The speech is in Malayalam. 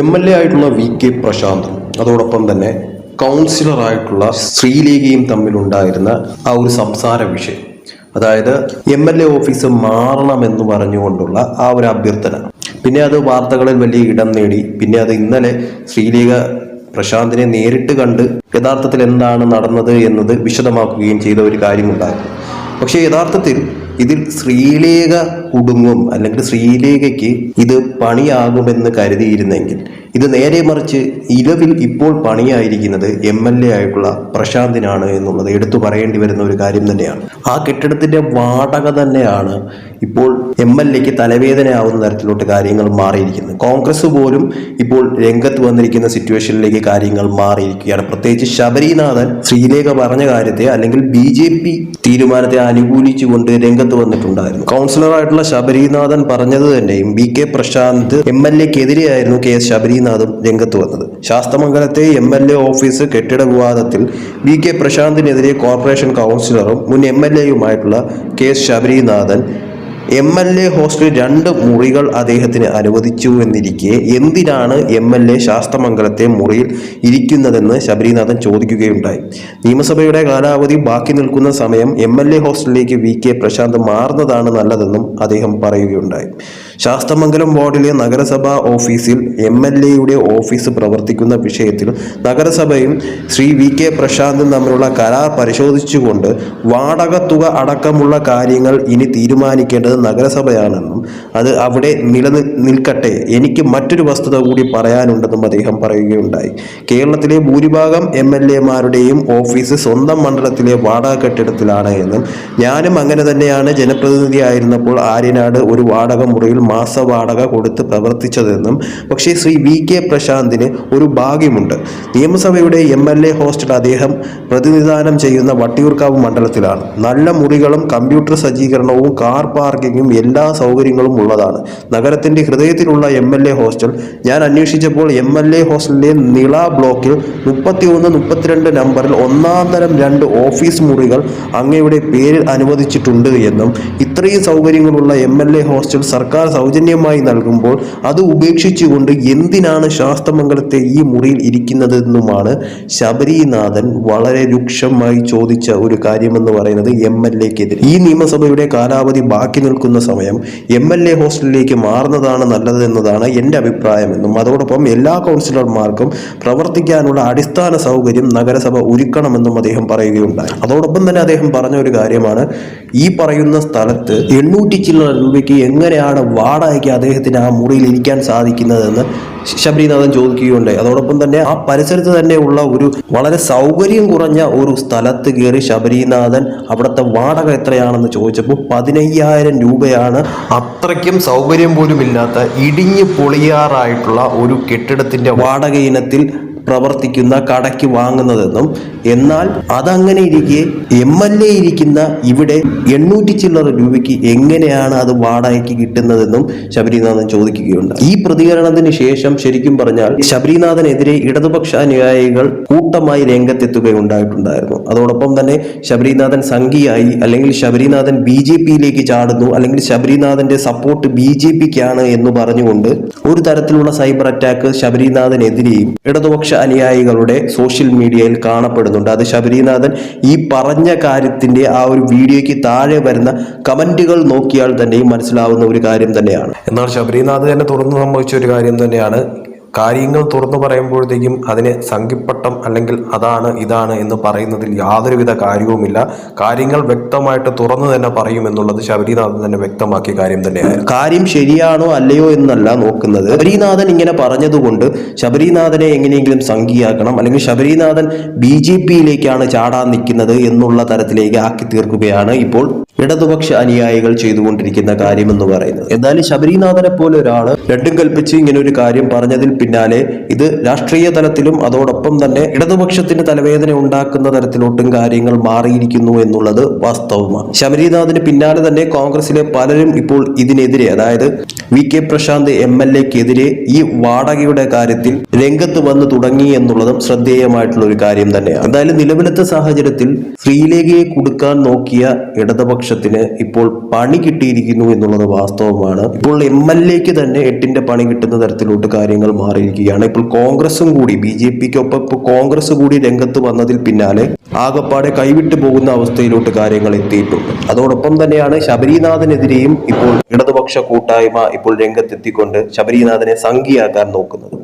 എം എൽ എ ആയിട്ടുള്ള വി കെ പ്രശാന്ത് അതോടൊപ്പം തന്നെ കൗൺസിലർ കൗൺസിലറായിട്ടുള്ള ശ്രീലേഖയും തമ്മിലുണ്ടായിരുന്ന ആ ഒരു സംസാര വിഷയം. അതായത് എം എൽ എ ഓഫീസ് മാറണമെന്ന് പറഞ്ഞുകൊണ്ടുള്ള ആ ഒരു അഭ്യർത്ഥന. പിന്നെ അത് വാർത്തകളിൽ വലിയ ഇടം നേടി. പിന്നെ അത് ഇന്നലെ ശ്രീലീഗ പ്രശാന്തിനെ നേരിട്ട് കണ്ട് യഥാർത്ഥത്തിൽ എന്താണ് നടന്നത് എന്നത് വിശദമാക്കുകയും ചെയ്ത ഒരു കാര്യമുണ്ടായിരുന്നു. പക്ഷേ യഥാർത്ഥത്തിൽ ഇതിൽ ശ്രീലേഖ കുടുങ്ങും അല്ലെങ്കിൽ ശ്രീലേഖയ്ക്ക് ഇത് പണിയാകുമെന്ന് കരുതിയിരുന്നെങ്കിൽ. ഇത് നേരെ മറിച്ച് ഇലവിൽ ഇപ്പോൾ പണിയായിരിക്കുന്നത് എം എൽ എ ആയിട്ടുള്ള പ്രശാന്തിനാണ് എന്നുള്ളത് എടുത്തു പറയേണ്ടി വരുന്ന ഒരു കാര്യം തന്നെയാണ്. ആ കെട്ടിടത്തിന്റെ വാടക തന്നെയാണ് ഇപ്പോൾ എം എൽ എക്ക് തലവേദനയാവുന്ന തരത്തിലോട്ട് കാര്യങ്ങൾ മാറിയിരിക്കുന്നത്. കോൺഗ്രസ് പോലും ഇപ്പോൾ രംഗത്ത് വന്നിരിക്കുന്ന സിറ്റുവേഷനിലേക്ക് കാര്യങ്ങൾ മാറിയിരിക്കുകയാണ്. പ്രത്യേകിച്ച് ശബരിനാഥൻ ശ്രീലേഖ പറഞ്ഞ കാര്യത്തെ അല്ലെങ്കിൽ ബി ജെ പി തീരുമാനത്തെ അനുകൂലിച്ചുകൊണ്ട് രംഗത്ത് വന്നിട്ടുണ്ടായിരുന്നു. കൗൺസിലറായിട്ടുള്ള ശബരിനാഥൻ പറഞ്ഞത് തന്നെയും B K Prashant M L എക്കെതിരെയായിരുന്നു K S ശബരിനാഥും രംഗത്ത് വന്നത്. ശാസ്തമംഗലത്തെ എം എൽ എ ഓഫീസ് കെട്ടിട വിവാദത്തിൽ ബി കെ പ്രശാന്തിനെതിരെ കോർപ്പറേഷൻ കൗൺസിലറും മുൻ M L എയുമായിട്ടുള്ള K S Sabarinathan M L A ഹോസ്റ്റലിൽ രണ്ട് മുറികൾ അദ്ദേഹത്തിന് അനുവദിച്ചു എന്നിരിക്കെ എന്തിനാണ് എം എൽ എ ശാസ്തമംഗലത്തെ മുറിയിൽ ഇരിക്കുന്നതെന്ന് ശബരിനാഥൻ ചോദിക്കുകയുണ്ടായി. നിയമസഭയുടെ കാലാവധി ബാക്കി നിൽക്കുന്ന സമയം എം എൽ എ ഹോസ്റ്റലിലേക്ക് വി കെ പ്രശാന്ത് മാറുന്നതാണ് നല്ലതെന്നും അദ്ദേഹം പറയുകയുണ്ടായി. ശാസ്തമംഗലം വാർഡിലെ നഗരസഭാ ഓഫീസിൽ എം എൽ എയുടെ ഓഫീസ് പ്രവർത്തിക്കുന്ന വിഷയത്തിൽ നഗരസഭയും ശ്രീ വി കെ പ്രശാന്തും തമ്മിലുള്ള കരാർ പരിശോധിച്ചുകൊണ്ട് വാടക തുക അടക്കമുള്ള കാര്യങ്ങൾ ഇനി തീരുമാനിക്കേണ്ടത് നഗരസഭയാണെന്നും അത് അവിടെ നിലനിൽ നിൽക്കട്ടെ എനിക്ക് മറ്റൊരു വസ്തുത കൂടി പറയാനുണ്ടെന്നും അദ്ദേഹം പറയുകയുണ്ടായി. കേരളത്തിലെ ഭൂരിഭാഗം എം എൽ എമാരുടെയും ഓഫീസ് സ്വന്തം മണ്ഡലത്തിലെ വാടക കെട്ടിടത്തിലാണ് എന്നും ഞാനും അങ്ങനെ തന്നെയാണ് ജനപ്രതിനിധിയായിരുന്നപ്പോൾ ആര്യനാട് ഒരു വാടക മുറിയിൽ മാസ വാടക കൊടുത്ത് പ്രവർത്തിച്ചതെന്നും പക്ഷേ ശ്രീ വി കെ പ്രശാന്തിന് ഒരു ഭാഗ്യമുണ്ട്. നിയമസഭയുടെ എം എൽ എ ഹോസ്റ്റൽ അദ്ദേഹം പ്രതിനിധാനം ചെയ്യുന്ന വട്ടിയൂർക്കാവ് മണ്ഡലത്തിലാണ്. നല്ല മുറികളും കമ്പ്യൂട്ടർ സജ്ജീകരണവും കാർ പാർക്കിങ്ങും എല്ലാ സൗകര്യങ്ങളും ഉള്ളതാണ്. നഗരത്തിന്റെ ഹൃദയത്തിലുള്ള എം എൽ എ ഹോസ്റ്റൽ. ഞാൻ അന്വേഷിച്ചപ്പോൾ എം എൽ എ ഹോസ്റ്റലിലെ നിള ബ്ലോക്കിൽ മുപ്പത്തി ഒന്ന് മുപ്പത്തിരണ്ട് നമ്പറിൽ ഒന്നാം തരം രണ്ട് ഓഫീസ് മുറികൾ അങ്ങയുടെ പേരിൽ അനുവദിച്ചിട്ടുണ്ട് എന്നും ഇത്രയും സൗകര്യങ്ങളുള്ള എം എൽ എ ഹോസ്റ്റൽ സർക്കാർ സൗജന്യമായി നൽകുമ്പോൾ അത് ഉപേക്ഷിച്ചുകൊണ്ട് എന്തിനാണ് ശാസ്തമംഗലത്തെ ഈ മുറിയിൽ ഇരിക്കുന്നതെന്നുമാണ് ശബരിനാഥൻ വളരെ രൂക്ഷമായി ചോദിച്ച ഒരു കാര്യമെന്ന് പറയുന്നത് എം എൽ എക്കെതിരെ. ഈ നിയമസഭയുടെ കാലാവധി ബാക്കി നിൽക്കുന്ന സമയം എം എൽ എ ഹോസ്റ്റലിലേക്ക് മാറുന്നതാണ് നല്ലതെന്നതാണ് എന്റെ അഭിപ്രായമെന്നും അതോടൊപ്പം എല്ലാ കൗൺസിലർമാർക്കും പ്രവർത്തിക്കാനുള്ള അടിസ്ഥാന സൗകര്യം നഗരസഭ ഒരുക്കണമെന്നും അദ്ദേഹം പറയുകയുണ്ടായി. അതോടൊപ്പം തന്നെ അദ്ദേഹം പറഞ്ഞ ഒരു കാര്യമാണ് ഈ പറയുന്ന സ്ഥലത്ത് എണ്ണൂറ്റി ചില്ലറ രൂപയ്ക്ക് എങ്ങനെയാണ് വാടകയ്ക്ക് അദ്ദേഹത്തിന് ആ മുറിയിൽ ഇരിക്കാൻ സാധിക്കുന്നതെന്ന് ശബരിനാഥൻ ചോദിക്കുകയുണ്ടായി. അതോടൊപ്പം തന്നെ ആ പരിസരത്ത് തന്നെയുള്ള ഒരു വളരെ സൗകര്യം കുറഞ്ഞ ഒരു സ്ഥലത്ത് കയറി ശബരിനാഥൻ അവിടുത്തെ വാടക എത്രയാണെന്ന് ചോദിച്ചപ്പോൾ പതിനയ്യായിരം രൂപയാണ് അത്രയ്ക്കും സൗകര്യം പോലും ഇല്ലാത്ത ഇടിഞ്ഞു പൊളിയാറായിട്ടുള്ള ഒരു കെട്ടിടത്തിന്റെ വാടക ഇനത്തിൽ പ്രവർത്തിക്കുന്ന കടയ്ക്ക് വാങ്ങുന്നതെന്നും എന്നാൽ അതങ്ങനെ ഇരിക്കെ എം എൽ എ ഇരിക്കുന്ന ഇവിടെ എണ്ണൂറ്റി ചില്ലറ രൂപയ്ക്ക് എങ്ങനെയാണ് അത് വാടകയ്ക്ക് കിട്ടുന്നതെന്നും ശബരിനാഥൻ ചോദിക്കുകയുണ്ട് ഈ പ്രതികരണത്തിന് ശേഷം ശരിക്കും പറഞ്ഞാൽ ശബരിനാഥനെതിരെ ഇടതുപക്ഷ അനുയായികൾ കൂട്ടമായി രംഗത്തെത്തുകയുണ്ടായിട്ടുണ്ടായിരുന്നു. അതോടൊപ്പം തന്നെ ശബരിനാഥൻ സംഘിയായി അല്ലെങ്കിൽ ശബരിനാഥൻ ബി ജെ പിയിലേക്ക് ചാടുന്നു അല്ലെങ്കിൽ ശബരിനാഥന്റെ സപ്പോർട്ട് ബി ജെ പിക്കാണ് എന്ന് പറഞ്ഞുകൊണ്ട് ഒരു തരത്തിലുള്ള സൈബർ അറ്റാക്ക് ശബരിനാഥനെതിരെയും ഇടതുപക്ഷ അനുയായികളുടെ സോഷ്യൽ മീഡിയയിൽ കാണപ്പെടുന്നുണ്ട്. അത് ശബരിനാഥൻ ഈ പറഞ്ഞ കാര്യത്തിന്റെ ആ ഒരു വീഡിയോയ്ക്ക് താഴെ വരുന്ന കമന്റുകൾ നോക്കിയാൽ തന്നെയും മനസ്സിലാവുന്ന ഒരു കാര്യം തന്നെയാണ്. എന്നാൽ ശബരിനാഥ് തന്നെ തുറന്നു സംഭവിച്ച ഒരു കാര്യം തന്നെയാണ്. കാര്യങ്ങൾ തുറന്നു പറയുമ്പോഴത്തേക്കും അതിന് സംഘിപ്പട്ടം അല്ലെങ്കിൽ അതാണ് ഇതാണ് എന്ന് പറയുന്നതിൽ യാതൊരുവിധ കാര്യവുമില്ല. കാര്യങ്ങൾ വ്യക്തമായിട്ട് തുറന്നു തന്നെ പറയും എന്നുള്ളത് ശബരിനാഥൻ തന്നെ വ്യക്തമാക്കിയ കാര്യം തന്നെയാണ്. കാര്യം ശരിയാണോ അല്ലയോ എന്നല്ല നോക്കുന്നത്. ശബരിനാഥൻ ഇങ്ങനെ പറഞ്ഞതുകൊണ്ട് ശബരിനാഥനെ എങ്ങനെയെങ്കിലും സംഘിയാക്കണം അല്ലെങ്കിൽ ശബരിനാഥൻ ബി ജെ പിയിലേക്കാണ് ചാടാൻ നിൽക്കുന്നത് എന്നുള്ള തരത്തിലേക്ക് ആക്കി തീർക്കുകയാണ് ഇപ്പോൾ ഇടതുപക്ഷ അനുയായികൾ ചെയ്തുകൊണ്ടിരിക്കുന്ന കാര്യം എന്ന് പറയുന്നത്. എന്നാലും ശബരിനാഥനെ പോലെ ഒരാൾ രണ്ടും കൽപ്പിച്ച് ഇങ്ങനെ ഒരു കാര്യം പറഞ്ഞതിൽ പിന്നാലെ ഇത് രാഷ്ട്രീയ തലത്തിലും അതോടൊപ്പം തന്നെ ഇടതുപക്ഷത്തിന് തലവേദന ഉണ്ടാക്കുന്ന തരത്തിലോട്ടും കാര്യങ്ങൾ മാറിയിരിക്കുന്നു എന്നുള്ളത് വാസ്തവമാണ്. ശബരിനാഥിന് പിന്നാലെ തന്നെ കോൺഗ്രസിലെ പലരും ഇപ്പോൾ ഇതിനെതിരെ അതായത് V K Prashant M L എക്കെതിരെ ഈ വാടകയുടെ കാര്യത്തിൽ രംഗത്ത് വന്നു തുടങ്ങി എന്നുള്ളതും ശ്രദ്ധേയമായിട്ടുള്ള ഒരു കാര്യം തന്നെയാണ്. എന്തായാലും നിലവിലത്തെ സാഹചര്യത്തിൽ ശ്രീലേഖയെ കൊടുക്കാൻ നോക്കിയ ഇടതുപക്ഷത്തിന് ഇപ്പോൾ പണി കിട്ടിയിരിക്കുന്നു എന്നുള്ളത് വാസ്തവമാണ്. ഇപ്പോൾ എം എൽ എക്ക് തന്നെ എട്ടിന്റെ പണി കിട്ടുന്ന തരത്തിലോട്ട് കാര്യങ്ങൾ മാറി മാറിയിരിക്കുകയാണ് ഇപ്പോൾ കോൺഗ്രസും കൂടി ബി ജെ പിക്കൊപ്പം ഇപ്പോൾ കോൺഗ്രസ് കൂടി രംഗത്ത് വന്നതിൽ പിന്നാലെ ആകപ്പാടെ കൈവിട്ടു പോകുന്ന അവസ്ഥയിലോട്ട് കാര്യങ്ങൾ എത്തിയിട്ടുണ്ട്. അതോടൊപ്പം തന്നെയാണ് ശബരിനാഥനെതിരെയും ഇപ്പോൾ ഇടതുപക്ഷ കൂട്ടായ്മ ഇപ്പോൾ രംഗത്തെത്തിക്കൊണ്ട് ശബരിനാഥനെ സംഖ്യയാക്കാൻ നോക്കുന്നത്.